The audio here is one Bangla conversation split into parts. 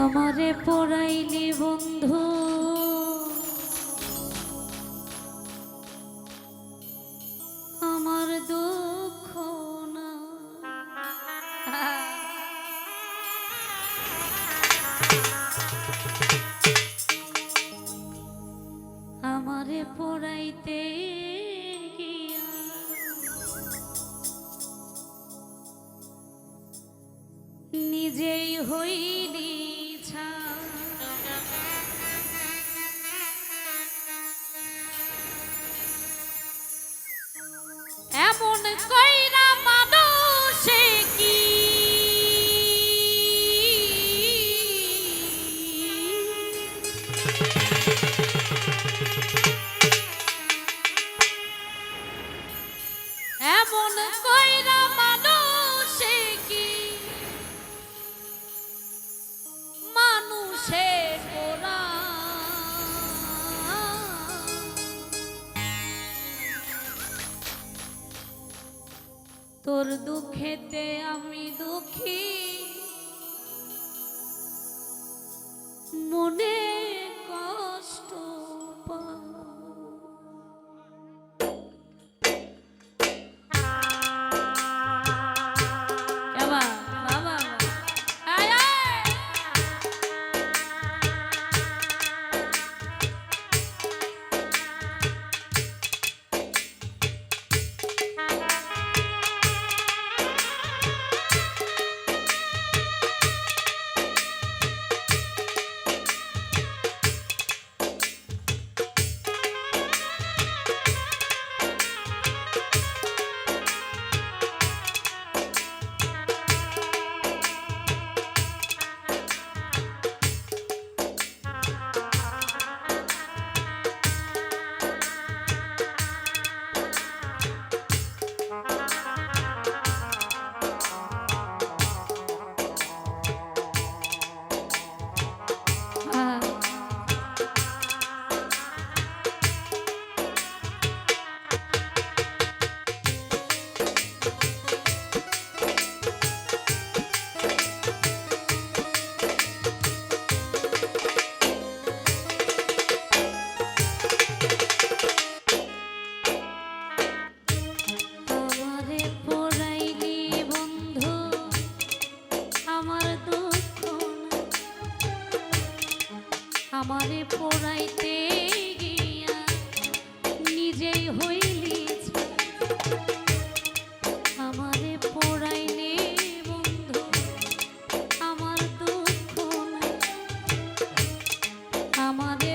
আমারে পড়াইলি বন্ধু। আমার দুঃখ না। আমারে পড়াইতে নিজেই হইলি মনে আমাদের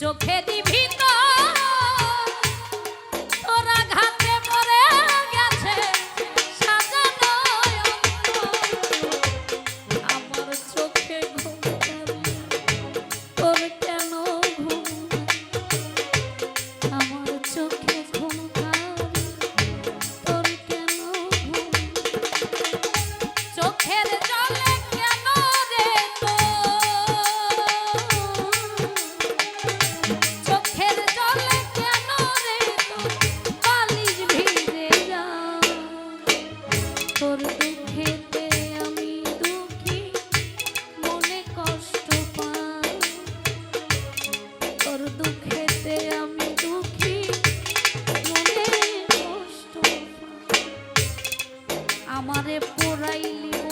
চোখে দিবি আমারে পোড়াইলি